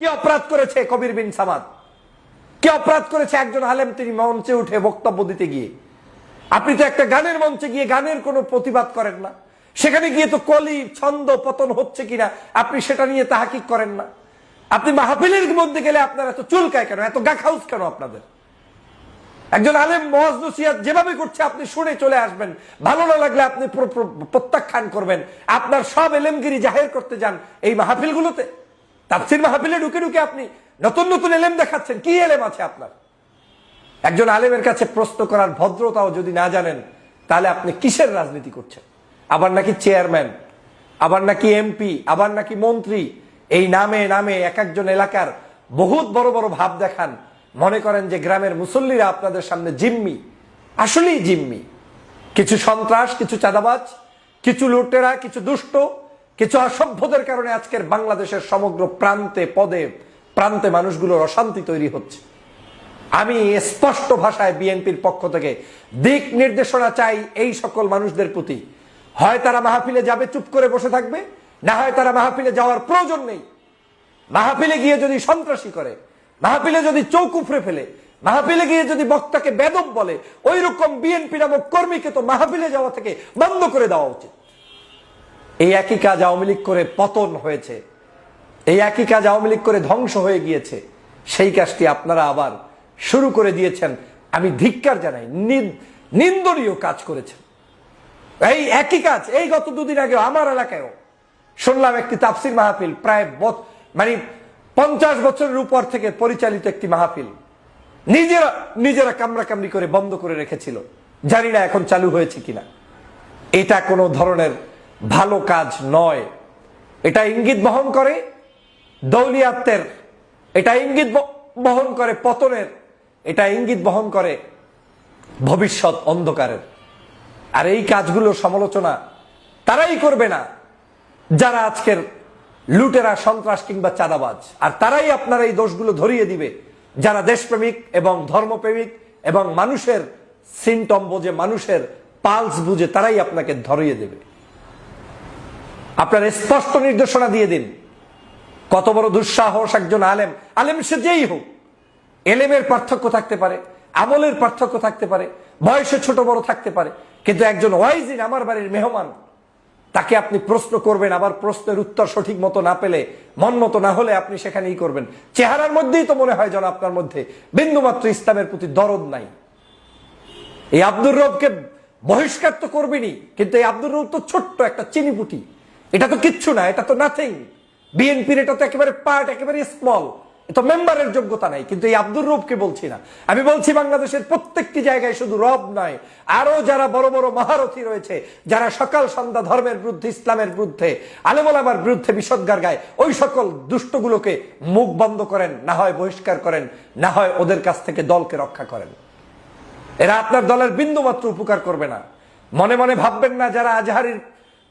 কি অপরাধ করেছে কবির বিন সামাদ? কি অপরাধ করেছে একজন আলেম তিনি মঞ্চে উঠে বক্তব্য দিতে গিয়ে? আপনি তো একটা গানের মঞ্চে গিয়ে গানের কোনো প্রতিবাদ করেন না। সেখানে গিয়ে তো কলি, ছন্দ, পতন হচ্ছে কিনা, আপনি সেটা নিয়ে তাহাকিক করেন না। আপনি মাহফিলের মধ্যে গেলে আপনার এত চুলকায় কেন? এত গাখাউস কেন আপনাদের? একজন আলেম মহাজ নসিহাত যেভাবে করছে, আপনি শুনে চলে আসবেন। ভালো না লাগলে আপনি প্র- প্র- প্রত্যাখ্যান করবেন। আপনার সব এলেমগিরি জাহের করতে যান এই মাহফিলগুলোতে। তাফসির মাহফিলে ঢুকে ঢুকে আপনি নতুন নতুন এলেম দেখাচ্ছেন। কি এলেম আছে আপনার? একজন আলেমের কাছে প্রশ্ন করার ভদ্রতাও যদি না জানেন, তাহলে আপনি কিসের রাজনীতি করছেন? আবার নাকি চেয়ারম্যান, আবার নাকি এমপি, আবার নাকি মন্ত্রী, এই নামে নামে এক একজন এলাকার বহুত বড় বড় ভাব দেখান। মনে করেন যে গ্রামের মুসল্লিরা আপনাদের সামনে জিম্মি। আসলেই জিম্মি। কিছু সন্ত্রাস, কিছু চাঁদাবাজ, কিছু লুটেরা, কিছু দুষ্ট কিছু অসভ্যদের কারণে আজকের বাংলাদেশের সমগ্র প্রান্তে, পদে, প্রান্তে মানুষগুলোর অশান্তি তৈরি হচ্ছে। আমি স্পষ্ট ভাষায় বিএনপির পক্ষ থেকে দিক নির্দেশনা চাই এই সকল মানুষদের প্রতি। হয় তারা মাহফিলে যাবে, চুপ করে বসে থাকবে, না হয় তারা মাহফিলে যাওয়ার প্রয়োজন নেই। মাহফিলে গিয়ে যদি সন্ত্রাসী করে, মাহফিলে যদি চৌক উফরে ফেলে, মাহফিলে গিয়ে যদি বক্তাকে বেদব বলে ওই রকম বিএনপি নামক কর্মীকে তো মাহফিলে যাওয়া থেকে বন্ধ করে দেওয়া উচিত। এই একই কাজ আওয়ামী লীগ করে পতন হয়েছে। এই একই কাজ আওয়ামী লীগ করে ধ্বংস হয়ে গিয়েছে। সেই কাজটি আপনারা আবার শুরু করে দিয়েছেন। আমি ধিক্কার জানাই, নিন- নিন্দনীয় কাজ করেছেন। এই একই কাজ, এই গত দুদিন আগে আমার এলাকায়ও শুনলাম একটি তাফসির মাহফিল, প্রায় মানে পঞ্চাশ বছরের উপর থেকে পরিচালিত একটি মাহফিল। নিজেরা নিজেরা কামড়া কামড়ি করে বন্ধ করে রেখেছিল। জানি না এখন চালু হয়েছে কিনা। এটা কোনো ধরনের ভালো কাজ নয়। এটা ইঙ্গিত বহন করে দৌলিয়াত্মের এটা ইঙ্গিত বহন করে পতনের, এটা ইঙ্গিত বহন করে ভবিষ্যৎ অন্ধকারের। আর এই কাজগুলো সমালোচনা তারাই করবে না। যারা আজকের লুটেরা, সন্ত্রাস কিংবা চাঁদাবাজ। আর তারাই আপনার এই দোষগুলো ধরিয়ে দিবে। যারা দেশপ্রেমিক এবং ধর্মপ্রেমিক এবং মানুষের সিমটম বোঝে, মানুষের পালস বুঝে, তারাই আপনাকে ধরিয়ে দেবে। আপনার স্পষ্ট নির্দেশনা দিয়ে দিন। কত বড় দুঃসাহস একজন আলেম। আলেম সে যেই হোক, এলেমের পার্থক্য থাকতে পারে, আমলের পার্থক্য থাকতে পারে, বয়সে ছোট বড় থাকতে পারে, কিন্তু একজন ওয়াইজিন আমার বাড়ির মেহমান, তাকে আপনি প্রশ্ন করবেন, আবার প্রশ্নের উত্তর সঠিক মতো না পেলে, মন মতো না হলে আপনি সেখানেই করবেন। চেহারার মধ্যেই তো মনে হয় যেন আপনার মধ্যে বিন্দুমাত্র ইসলামের প্রতি দরদ নাই। এই আব্দুর রবকে বহিষ্কার তো করবেনি কিন্তু এই আব্দুর রব তো ছোট্ট একটা চিনিপুটি। এটা তো কিচ্ছু না, এটা তো নাথিং বিএনপির এটা তো একেবারে পার্ট একেবারে স্মল তো মেম্বারের যোগ্যতা নাই, কিন্তু এই আব্দুর রবকে বলছি না। আমি বলছি বাংলাদেশের প্রত্যেকটি জায়গায় শুধু রব নয় আরও যারা বড় বড় মহারথী রয়েছে, যারা সকাল সন্ধ্যা ধর্মের বিরুদ্ধে, ইসলামের বিরুদ্ধে আলেমোলামার বিরুদ্ধে বিষদগার গায়, ওই সকল দুষ্টগুলোকে মুখ বন্ধ করেন, না হয় বহিষ্কার করেন, না হয় ওদের কাছ থেকে দলকে রক্ষা করেন। এরা আপনার দলের বিন্দু মাত্র উপকার করবে না। মনে মনে ভাববেন না যারা আজহারির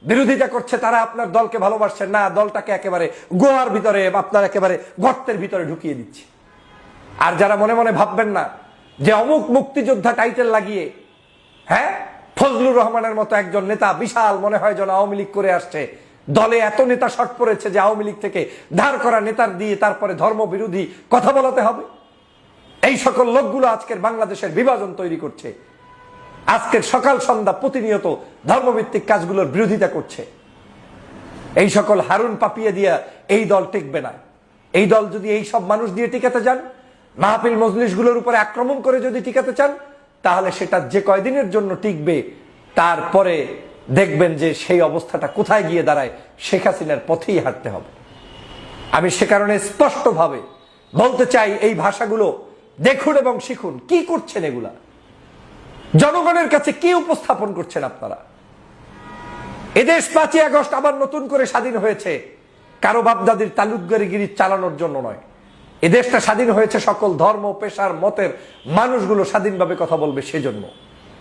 বিরোধিতা করছে, তারা আপনার দলকে ভালোবাসছেন না, দলটাকে একেবারে গোয়ার ভিতরে আপনার একেবারে গর্তের ভিতরে ঢুকিয়ে দিচ্ছে। আর যারা মনে মনে ভাববেন না যে অমুক মুক্তিযোদ্ধা টাইটেল লাগিয়ে হ্যাঁ? ফজলুর রহমানের মতো একজন নেতা বিশাল মনে হয় যেন আওয়ামী লীগ করে আসছে। দলে এত নেতা শট পড়েছে যে আওয়ামী লীগ থেকে ধার করা নেতার দিয়ে তারপরে ধর্ম বিরোধী কথা বলাতে হবে। এই সকল লোকগুলো আজকের বাংলাদেশের বিভাজন তৈরি করছে। আজকের সকাল সন্ধ্যা প্রতিনিয়ত ধর্মভিত্তিক কাজগুলোর বিরোধিতা করছে। এই সকল হারুন পাপিয়ে দিয়া এই দল টিকবে না। এই দল যদি এই সব মানুষ দিয়ে টিকাতে যান মাহফিল মজলিশগুলোর উপরে আক্রমণ করে যদি টিকাতে চান, তাহলে সেটা যে কয়দিনের জন্য টিকবে, তারপরে দেখবেন যে সেই অবস্থাটা কোথায় গিয়ে দাঁড়ায়, শেখ হাসিনার পথেই হাঁটতে হবে। আমি সে কারণে স্পষ্টভাবে বলতে চাই এই ভাষাগুলো, দেখুন এবং শিখুন, কি করছেন এগুলা? জনগণের কাছে কি উপস্থাপন করছেন আপনারা? এদেশ পাঁচই আগস্ট আবার নতুন করে স্বাধীন হয়েছে। কারও বাপদাদির তালুকগারিগিরি চালানোর জন্য নয়। এদেশটা স্বাধীন হয়েছে সকল ধর্ম, পেশার, মতের। মানুষগুলো স্বাধীনভাবে কথা বলবে সেজন্য।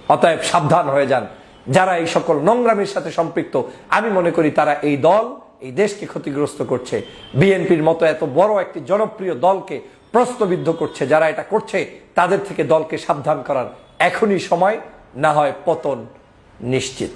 অতএব সাবধান হয়ে যান। যারা এই সকল নোংরামির সাথে সম্পৃক্ত, আমি মনে করি তারা এই দল, এই দেশকে ক্ষতিগ্রস্ত করছে। বিএনপির মতো এত বড় একটি জনপ্রিয় দলকে প্রশ্নবিদ্ধ করছে, যারা এটা করছে, তাদের থেকে দলকে সাবধান করার এখনই সময় না হয় পতন নিশ্চিত।